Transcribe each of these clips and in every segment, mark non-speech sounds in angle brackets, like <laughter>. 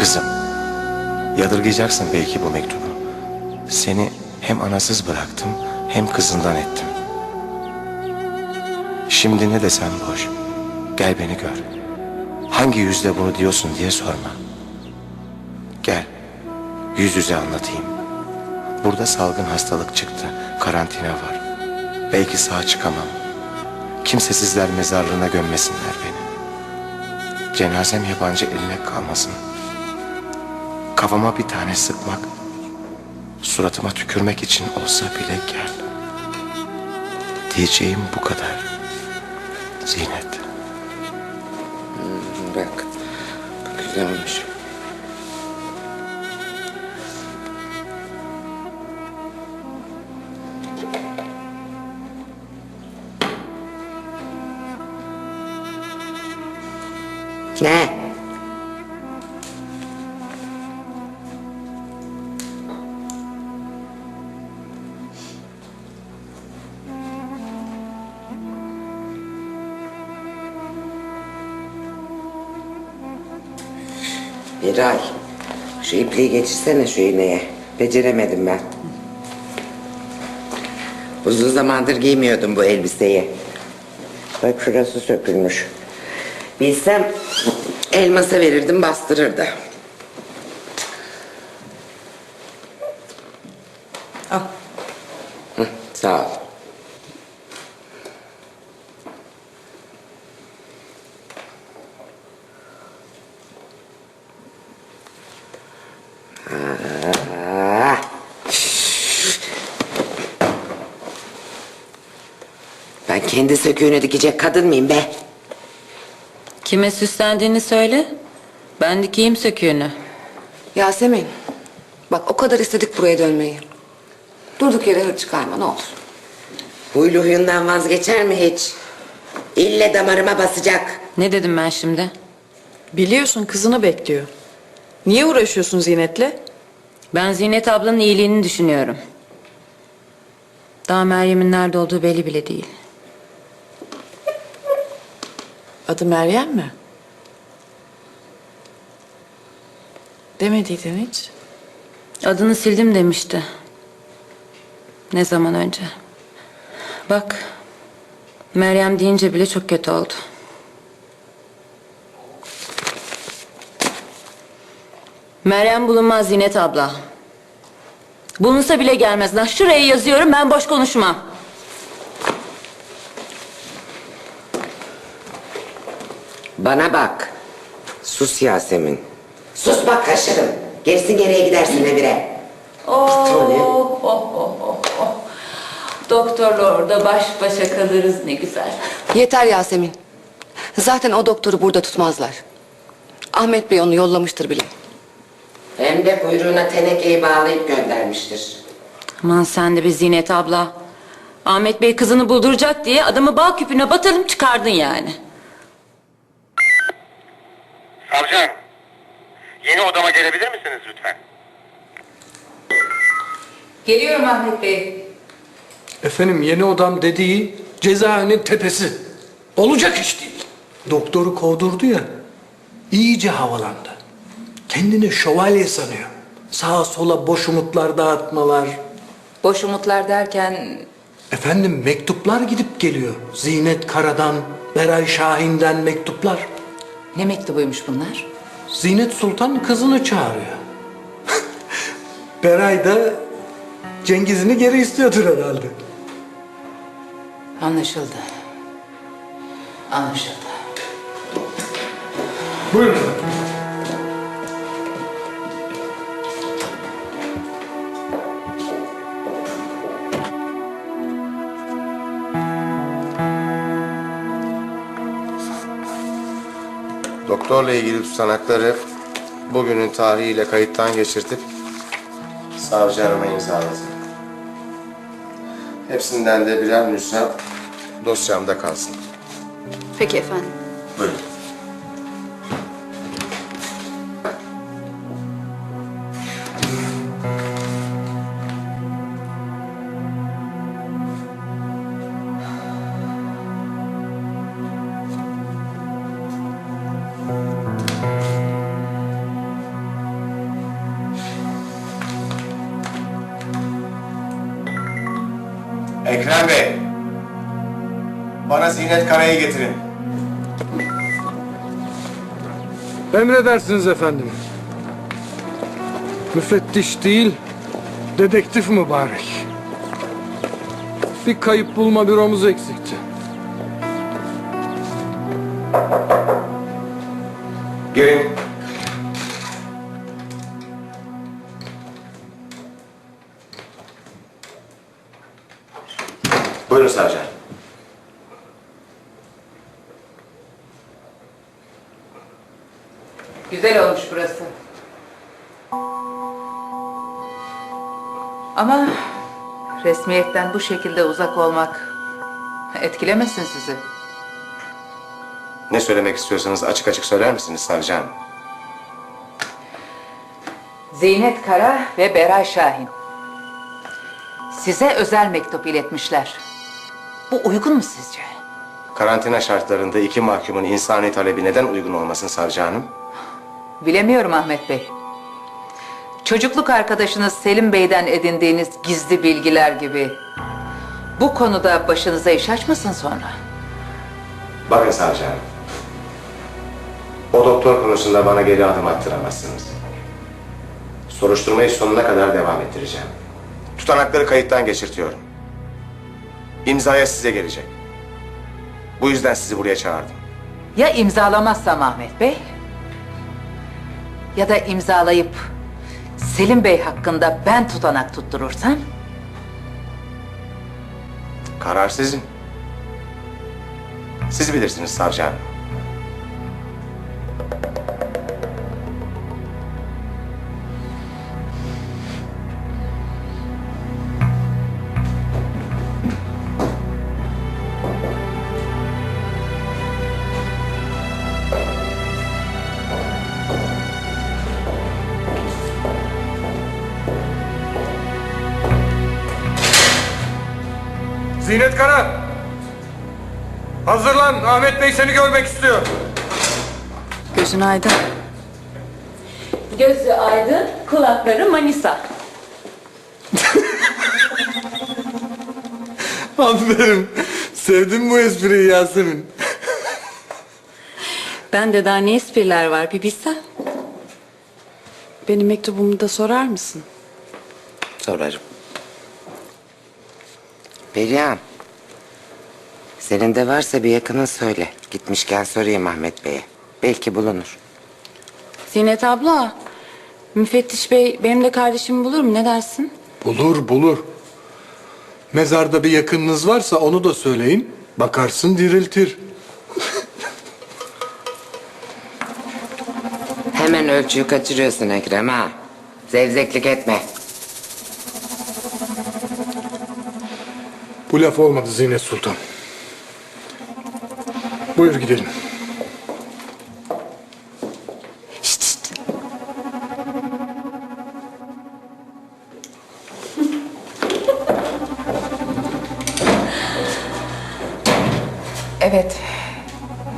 Kızım, yadırgayacaksın belki bu mektubu. Seni hem anasız bıraktım hem kızından ettim. Şimdi ne desem boş. Gel beni gör. Hangi yüzle bunu diyorsun diye sorma. Gel, yüz yüze anlatayım. Burada salgın hastalık çıktı, karantina var. Belki sağ çıkamam. Kimsesizler mezarlığına gömmesinler beni. Cenazem yabancı eline kalmasın. Kafama bir tane sıkmak, suratıma tükürmek için olsa bile gel. Diyeceğim bu kadar. Zinet. Bak. Bu güzel olmuş. Ne? Miray, şu ipliği geçirsene şu iğneye. Beceremedim ben. Uzun zamandır giymiyordum bu elbiseyi. Bak şurası sökülmüş. Bilsem elmasa verirdim bastırırdı. Al. Hı, sağ ol. Kendi söküğünü dikecek kadın mıyım be? Kime süslendiğini söyle. Ben dikeyim söküğünü. Yasemin, bak o kadar istedik buraya dönmeyi. Durduk yere hır çıkarma ne olur. Huylu huyundan vazgeçer mi hiç? İlle damarıma basacak. Ne dedim ben şimdi? Biliyorsun kızını bekliyor. Niye uğraşıyorsun Zinet'le? Ben Zinet ablanın iyiliğini düşünüyorum. Daha Meryem'in nerede olduğu belli bile değil. Adı Meryem mi? Demediydin hiç. Adını sildim demişti. Ne zaman önce. Bak. Meryem deyince bile çok kötü oldu. Meryem bulunmaz Zinet abla. Bulunsa bile gelmez. Lan şuraya yazıyorum ben boş konuşmam. Bana bak. Sus Yasemin. Sus bak kaşırım. Gerisin geriye gidersin evire. Oh, oh, oh, oh, oh. Doktorla orada baş başa kalırız ne güzel. Yeter Yasemin. Zaten o doktoru burada tutmazlar. Ahmet Bey onu yollamıştır bile. Hem de kuyruğuna tenekeyi bağlayıp göndermiştir. Aman sen de bir Zinet abla. Ahmet Bey kızını bulduracak diye adamı bal küpüne batalım çıkardın yani. Savcı hanım, yeni odama gelebilir misiniz lütfen? Geliyorum Ahmet Bey. Efendim yeni odam dediği cezaevinin tepesi. Olacak iş değil. Doktoru kovdurdu ya, iyice havalandı. Kendini şövalye sanıyor. Sağa sola boş umutlar dağıtmalar. Boş umutlar derken Efendim mektuplar gidip geliyor. Zinet Kara'dan, Beray Şahin'den mektuplar. Ne mektubuymuş bunlar? Zinet Sultan kızını çağırıyor. <laughs> Beray da Cengiz'ini geri istiyordur herhalde. Anlaşıldı. Anlaşıldı. Buyurun. Doktorla ilgili tutanakları bugünün tarihiyle kayıttan geçirtip savcı hanıma imzaladım. Hepsinden de birer nüsha dosyamda kalsın. Peki efendim. Buyurun. Ekrem Bey. Bana Zinet Kara'yı getirin. Emredersiniz efendim. Müfettiş değil, dedektif mübarek. Bir kayıp bulma büromuz eksikti. Girin. Buyurun savcı. Güzel olmuş burası. Ama resmiyetten bu şekilde uzak olmak etkilemesin sizi. Ne söylemek istiyorsanız açık açık söyler misiniz savcı hanım? Zeynep Kara ve Beray Şahin. Size özel mektup iletmişler. Bu uygun mu sizce? Karantina şartlarında iki mahkumun insani talebi neden uygun olmasın savcı hanım? Bilemiyorum Ahmet Bey. Çocukluk arkadaşınız Selim Bey'den edindiğiniz gizli bilgiler gibi. Bu konuda başınıza iş açmasın sonra. Bakın savcı hanım. O doktor konusunda bana geri adım attıramazsınız. Soruşturmayı sonuna kadar devam ettireceğim. Tutanakları kayıttan geçirtiyorum. İmzaya size gelecek. Bu yüzden sizi buraya çağırdım. Ya imzalamazsam Ahmet Bey? Ya da imzalayıp Selim Bey hakkında ben tutanak tutturursam? Karar sizin. Siz bilirsiniz savcı hanım. Zinet Kara! Hazırlan, Ahmet Bey seni görmek istiyor. Gözün aydın. Gözü aydın, kulakları Manisa. <laughs> Aferin. Sevdim bu espriyi Yasemin. Ben de daha ne espriler var bir bilsen. Benim mektubumu da sorar mısın? Sorarım. Perihan. Senin de varsa bir yakının söyle. Gitmişken sorayım Ahmet Bey'e. Belki bulunur. Zinet abla, müfettiş bey benim de kardeşimi bulur mu ne dersin? Bulur bulur. Mezarda bir yakınınız varsa onu da söyleyin. Bakarsın diriltir. Hemen ölçüyü kaçırıyorsun Ekrem ha. Zevzeklik etme. Bu laf olmadı Zinet Sultan. Buyur gidelim. Evet.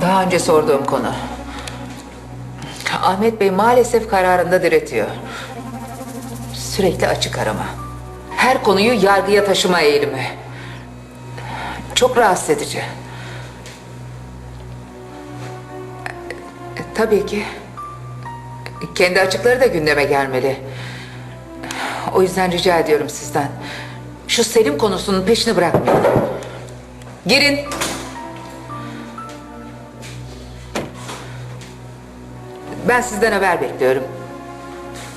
Daha önce sorduğum konu. Ahmet Bey maalesef kararında diretiyor. Sürekli açık arama. Her konuyu yargıya taşıma eğilimi. Çok rahatsız edici. E, Tabii ki. Kendi açıkları da gündeme gelmeli. O yüzden rica ediyorum sizden. Şu Selim konusunun peşini bırakmayın. Girin. Ben sizden haber bekliyorum.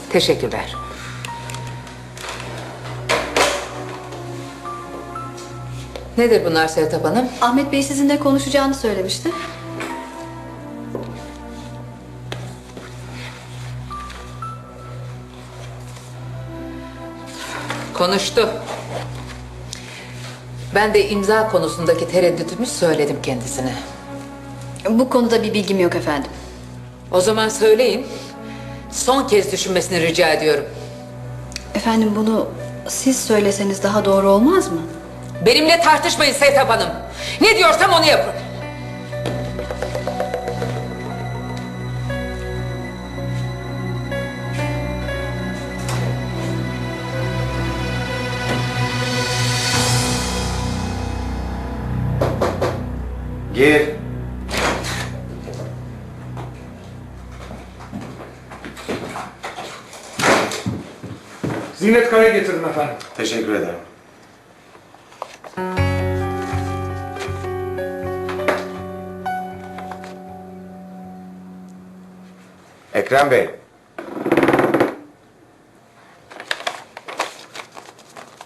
Teşekkürler. Nedir bunlar Sertap Hanım? Ahmet Bey sizinle konuşacağını söylemişti. Konuştu. Ben de imza konusundaki tereddütümü söyledim kendisine. Bu konuda bir bilgim yok efendim. O zaman söyleyin. Son kez düşünmesini rica ediyorum. Efendim bunu siz söyleseniz daha doğru olmaz mı? Benimle tartışmayın Sertap Hanım. Ne diyorsam onu yapın. Gir. Zinet Kaya getirin efendim. Teşekkür ederim. Ekrem Bey.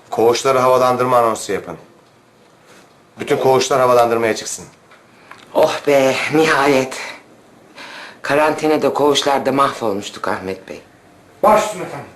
Koğuşları havalandırma anonsu yapın. Bütün koğuşlar havalandırmaya çıksın. Oh be nihayet. Karantinada koğuşlarda mahvolmuştuk Ahmet Bey. Baş üstüne efendim.